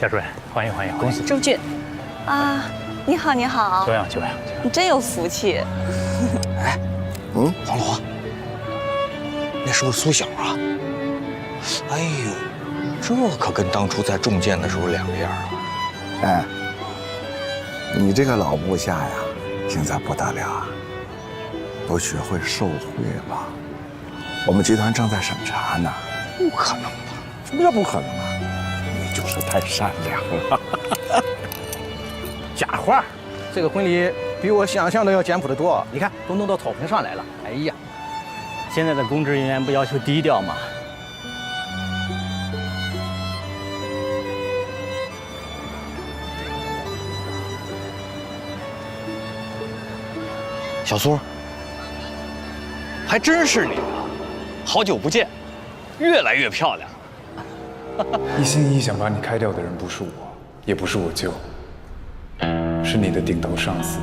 夏主任，欢迎欢迎，恭喜！周俊，啊，你好你好，久仰久仰。你真有福气。哎，嗯，黄罗，那是不是苏小啊？哎呦，这可跟当初在中箭的时候两个样啊！哎，你这个老部下呀，现在不得了啊，都学会受贿了。我们集团正在审查呢。不可能吧？什么叫不可能啊？就是太善良了。假话，这个婚礼比我想象的要简朴得多。你看，都弄到草坪上来了。哎呀，现在的公职人员不要求低调吗？小苏，还真是你啊！好久不见，越来越漂亮。一心一意想把你开掉的人不是我，也不是我舅，是你的顶头上司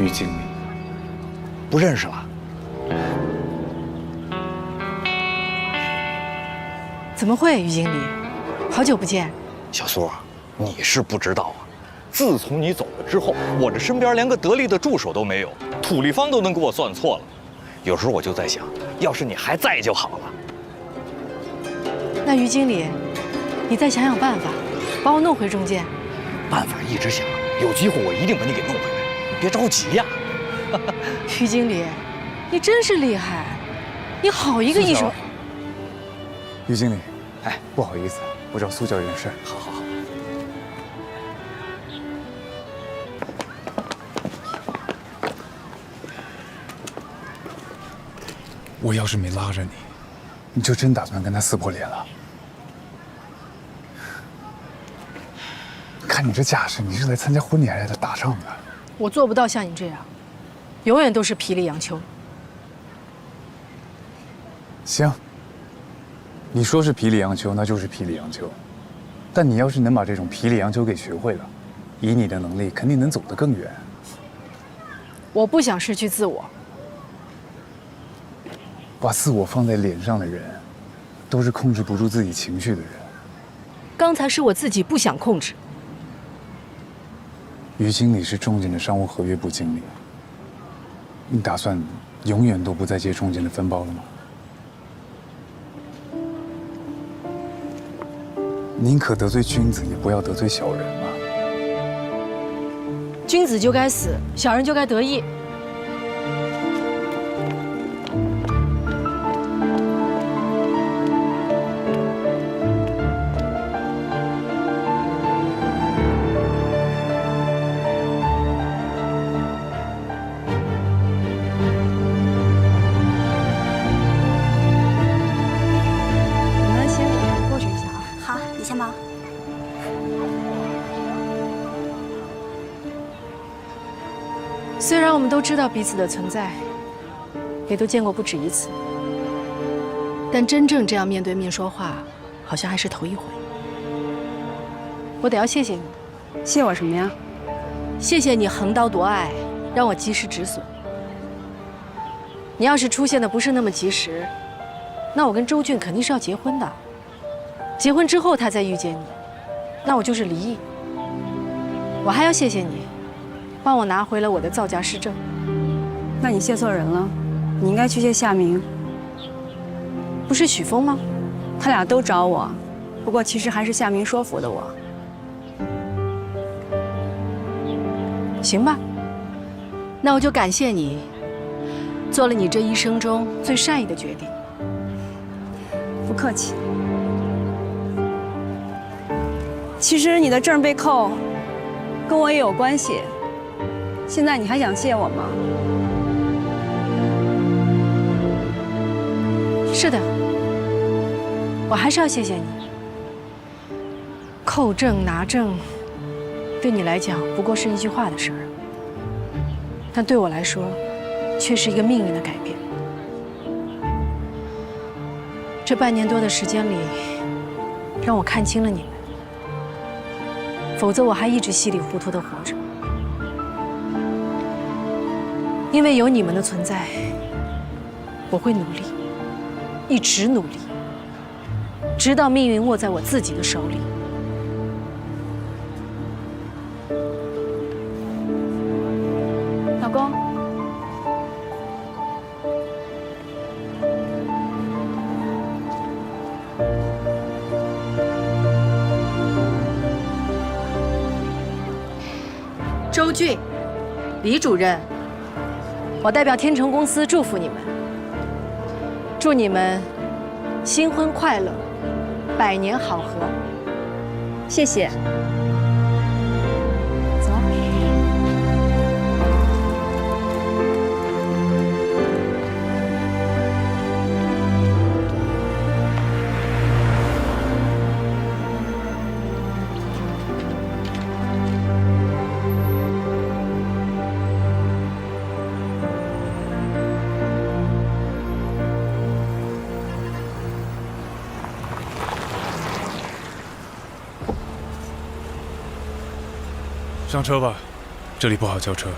于经理。不认识了？怎么会，于经理？好久不见。小苏，你是不知道啊，自从你走了之后，我这身边连个得力的助手都没有。土立方都能给我算错了，有时候我就在想，要是你还在就好了。那于经理，你再想想办法，把我弄回中建。办法一直想，有机会我一定把你给弄回来。你别着急呀。于经理，你真是厉害，你好一个艺术。于经理，哎，不好意思，我找苏教有点事。好好好。我要是没拉着你，你就真打算跟他撕破脸了？看你这架势，你是来参加婚礼还是来打仗的？我做不到像你这样，永远都是皮里杨秋。行，你说是皮里杨秋，那就是皮里杨秋。但你要是能把这种皮里杨秋给学会了，以你的能力，肯定能走得更远。我不想失去自我。把自我放在脸上的人，都是控制不住自己情绪的人。刚才是我自己不想控制。于经理是中建的商务合约部经理，你打算永远都不再接中建的分包了吗？宁可得罪君子，也不要得罪小人嘛。君子就该死，小人就该得意。知道彼此的存在，也都见过不止一次，但真正这样面对面说话，好像还是头一回。我得要谢谢你，谢我什么呀？谢谢你横刀夺爱，让我及时止损。你要是出现的不是那么及时，那我跟周俊肯定是要结婚的。结婚之后他再遇见你，那我就是离异。我还要谢谢你。帮我拿回了我的造价师证。那你谢错人了，你应该去谢夏明。不是许峰吗？他俩都找我，不过其实还是夏明说服的我。行吧，那我就感谢你，做了你这一生中最善意的决定。不客气。其实你的证被扣，跟我也有关系。现在你还想谢我吗？是的，我还是要谢谢你。扣证拿证，对你来讲不过是一句话的事儿，但对我来说，却是一个命运的改变。这半年多的时间里，让我看清了你们，否则我还一直稀里糊涂的活着。因为有你们的存在，我会努力，一直努力直到命运握在我自己的手里。老公。周俊李主任我代表天成公司祝福你们。祝你们新婚快乐，百年好合。谢谢。上车吧，这里不好叫车。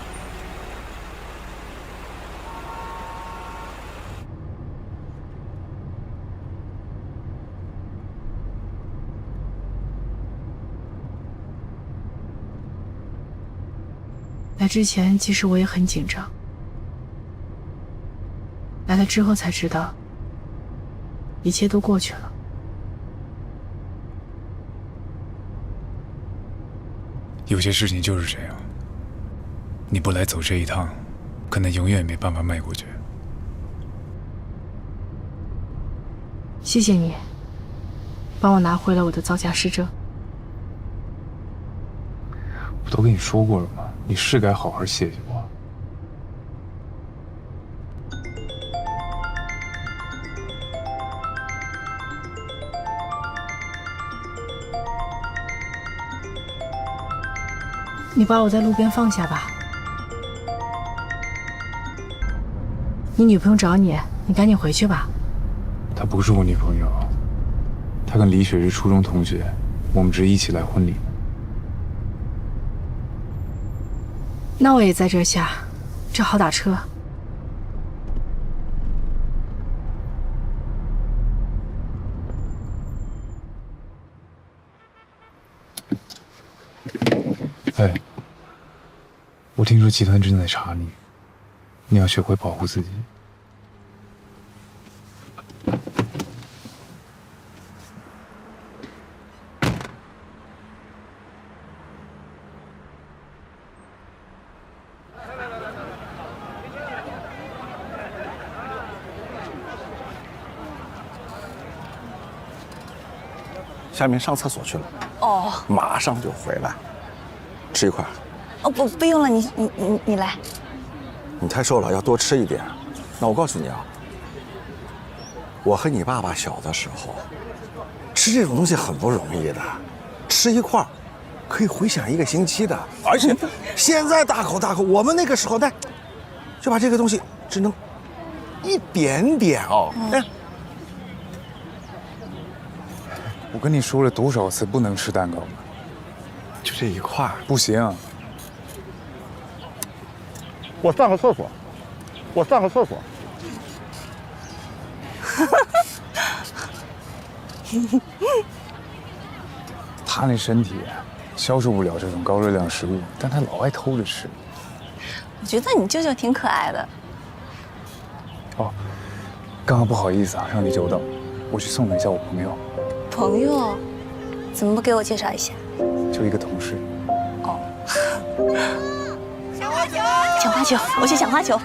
来之前，其实我也很紧张。来了之后才知道，一切都过去了。有些事情就是这样，你不来走这一趟，可能永远也没办法迈过去。谢谢你，帮我拿回了我的造假师证。我都跟你说过了吗，你是该好好谢谢我。你把我在路边放下吧。你女朋友找你，你赶紧回去吧。她不是我女朋友，她跟李雪是初中同学，我们只是一起来婚礼。那我也在这下，这好打车。哎，我听说集团正在查你，你要学会保护自己。下面上厕所去了，哦马上就回来。吃一块，哦不不用了，你你你你来。你太瘦了，要多吃一点。那我告诉你啊，我和你爸爸小的时候，吃这种东西很不容易的，吃一块儿可以回想一个星期的。而且 现在大口大口，我们那个时候那就把这个东西只能一点点哦。哎，我跟你说了多少次不能吃蛋糕了？就这一块儿。不行，我上个厕所，我上个厕所。他那身体消受不了这种高热量食物，但他老爱偷着吃。我觉得你舅舅挺可爱的。哦，刚刚不好意思啊，让你久等，我去送了一下我朋友，朋友，怎么不给我介绍一下？就一个同事。抢花球，我去抢花球。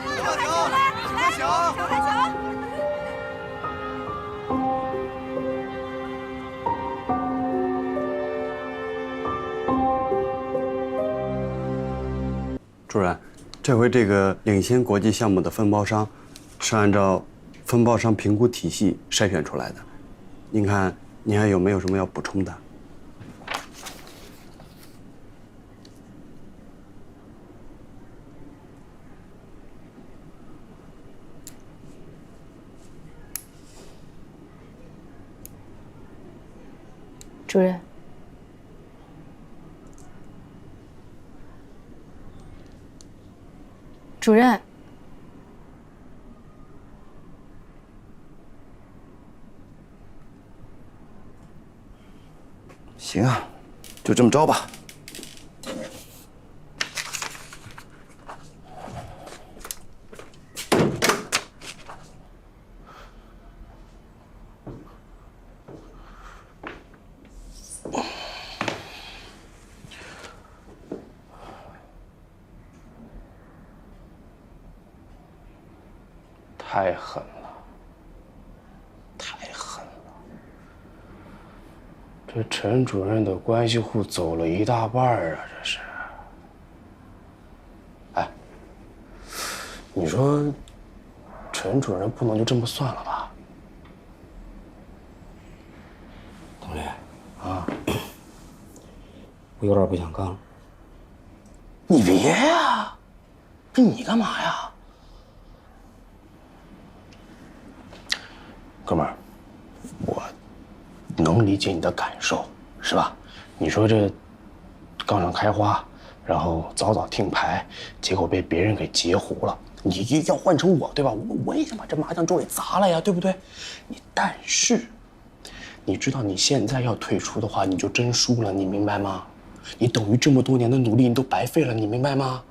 主任，这回这个领先国际项目的分包商，是按照分包商评估体系筛选出来的。您看，您还有没有什么要补充的？主任，主任，行啊，就这么着吧。太狠了，太狠了！这陈主任的关系户走了一大半儿啊，这是。哎，你说，陈主任不能就这么算了吧？佟磊，啊，我有点不想干了。你别呀，这你干嘛呀？哥们儿，我能理解你的感受，是吧？你说这杠上开花，然后早早听牌，结果被别人给截胡了。你要换成我，对吧？我我也想把这麻将桌给砸了呀，对不对？你但是，你知道你现在要退出的话，你就真输了，你明白吗？你等于这么多年的努力你都白费了，你明白吗？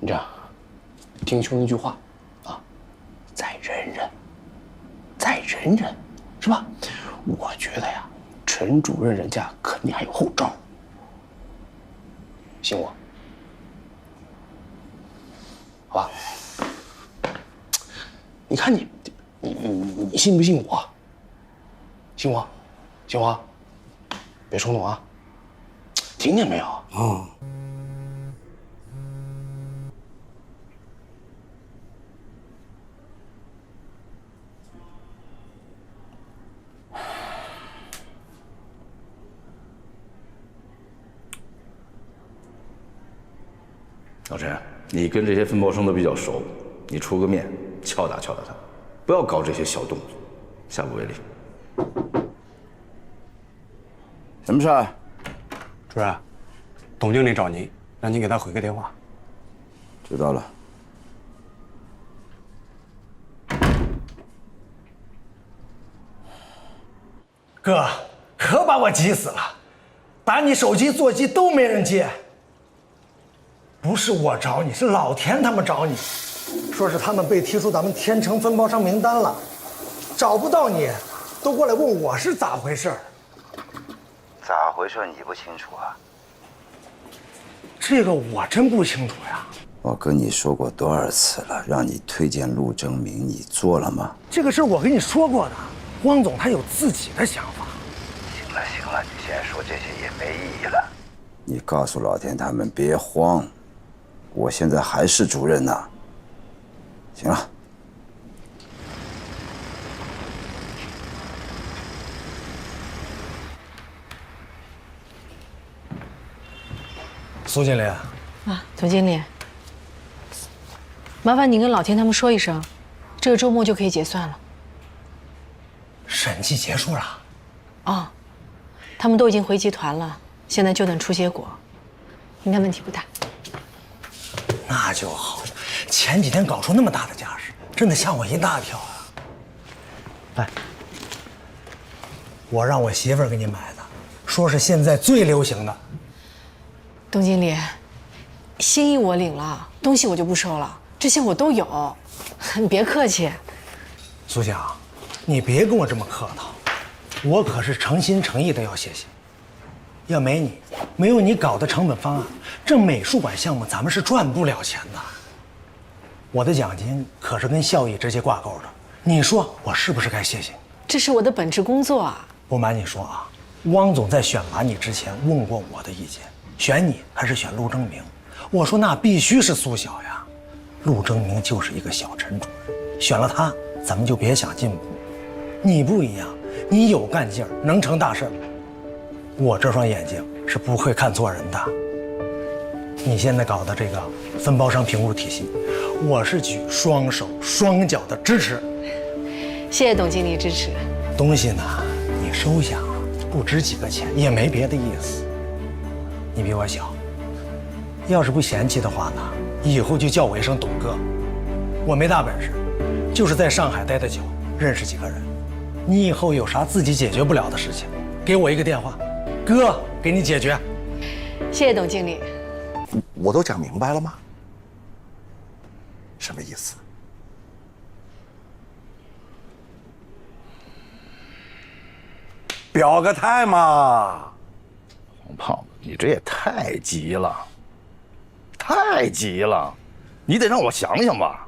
你这样，听兄一句话，啊，再忍忍，再忍忍，是吧？我觉得呀，陈主任人家肯定还有后招，信我，好吧？你看你，你你你信不信我？信我？信我？别冲动啊！听见没有？啊，老陈，你跟这些分包商都比较熟，你出个面敲打敲打他，不要搞这些小动作，下不为例。什么事儿？主任，董经理找您，让您给他回个电话。知道了。哥，可把我急死了，打你手机、座机都没人接。不是我找你，是老田他们找你，说是他们被踢出咱们天成分包商名单了，找不到你，都过来问我是咋回事儿。咋回事？你不清楚啊？这个我真不清楚呀。我跟你说过多少次了，让你推荐陆征明，你做了吗？这个事儿我跟你说过的，汪总他有自己的想法。行了行了，你现在说这些也没意义了。你告诉老田他们别慌，我现在还是主任呢。行了。苏经理，啊，总经理，麻烦你跟老田他们说一声，这个周末就可以结算了。审计结束了。哦，他们都已经回集团了，现在就等出结果，应该问题不大。那就好，前几天搞出那么大的架势，真的吓我一大跳啊！来，我让我媳妇儿给你买的，说是现在最流行的。董经理，心意我领了，东西我就不收了，这些我都有，你 别客气。苏霞，你别跟我这么客套，我可是诚心诚意的要谢谢。要没你，没有你搞的成本方案，这美术馆项目咱们是赚不了钱的。我的奖金可是跟效益直接挂钩的，你说我是不是该谢谢你？这是我的本职工作啊。不瞒你说啊，汪总在选拔你之前问过我的意见，选你还是选陆征明？我说那必须是苏小呀，陆征明就是一个小陈主任，选了他，咱们就别想进步。你不一样，你有干劲儿，能成大事儿。我这双眼睛是不会看错人的。你现在搞的这个分包商评估体系，我是举双手双脚的支持。谢谢董经理支持。东西呢，你收下，不值几个钱，也没别的意思。你比我小，要是不嫌弃的话呢，以后就叫我一声董哥。我没大本事，就是在上海待的久，认识几个人。你以后有啥自己解决不了的事情，给我一个电话，哥给你解决。谢谢董经理。我都讲明白了吗？什么意思？表个态嘛！黄胖子，你这也太急了，太急了！你得让我想想吧。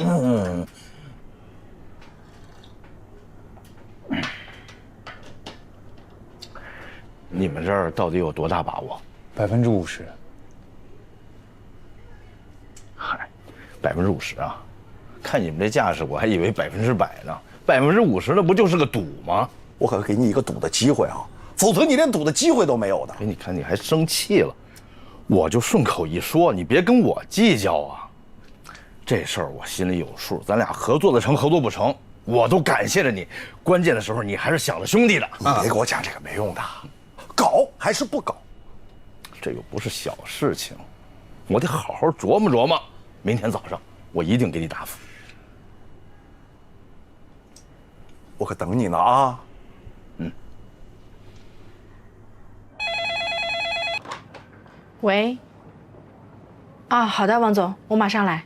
嗯。你们这儿到底有多大把握？百分之五十。嗨，百分之五十啊！看你们这架势，我还以为百分之百呢。百分之五十那不就是个赌吗？我可给你一个赌的机会啊，否则你连赌的机会都没有的。哎，你看你还生气了，我就顺口一说，你别跟我计较啊。这事儿我心里有数，咱俩合作的成，合作不成，我都感谢着你。关键的时候你还是想着兄弟的。你别给我讲这个没用的，搞还是不搞？这又不是小事情，我得好好琢磨琢磨。明天早上我一定给你答复。我可等你呢啊！嗯。喂。啊，好的，王总，我马上来。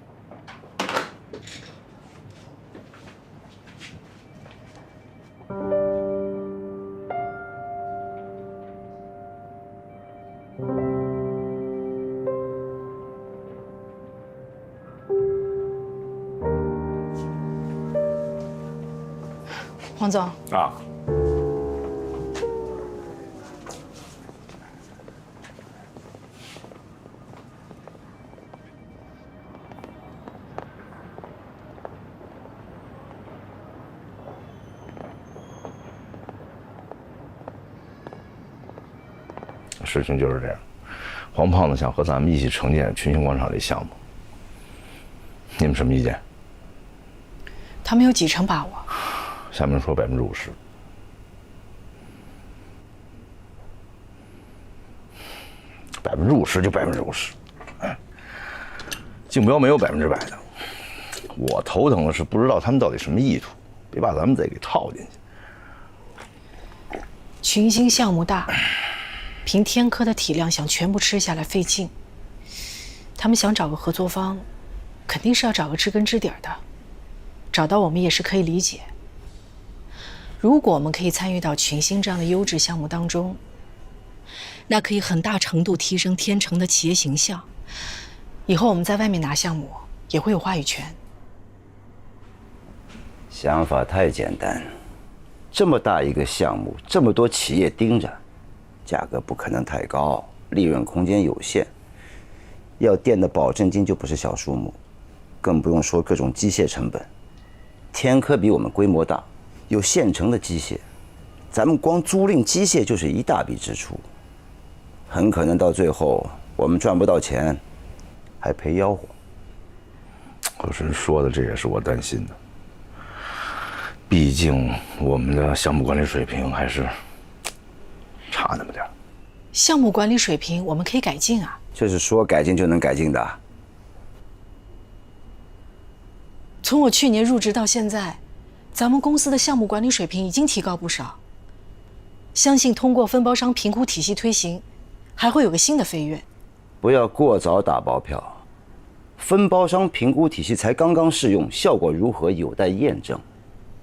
王总啊，事情就是这样。黄胖子想和咱们一起承建群星广场这项目，你们什么意见？他们有几成把握？下面说百分之五十，百分之五十就百分之五十。竞标没有百分之百的，我头疼的是不知道他们到底什么意图，别把咱们再给套进去。群星项目大，凭天科的体量想全部吃下来费劲。他们想找个合作方，肯定是要找个知根知底的，找到我们也是可以理解。如果我们可以参与到群星这样的优质项目当中，那可以很大程度提升天成的企业形象。以后我们在外面拿项目也会有话语权。想法太简单，这么大一个项目，这么多企业盯着，价格不可能太高，利润空间有限。要垫的保证金就不是小数目，更不用说各种机械成本。天科比我们规模大，有现成的机械，咱们光租赁机械就是一大笔支出，很可能到最后我们赚不到钱。还赔吆喝，和珅说的这也是我担心的。毕竟我们的项目管理水平还是差那么点项目管理水平我们可以改进啊。这是说改进就能改进的？从我去年入职到现在，咱们公司的项目管理水平已经提高不少。相信通过分包商评估体系推行，还会有个新的飞跃。不要过早打包票，分包商评估体系才刚刚试用，效果如何有待验证。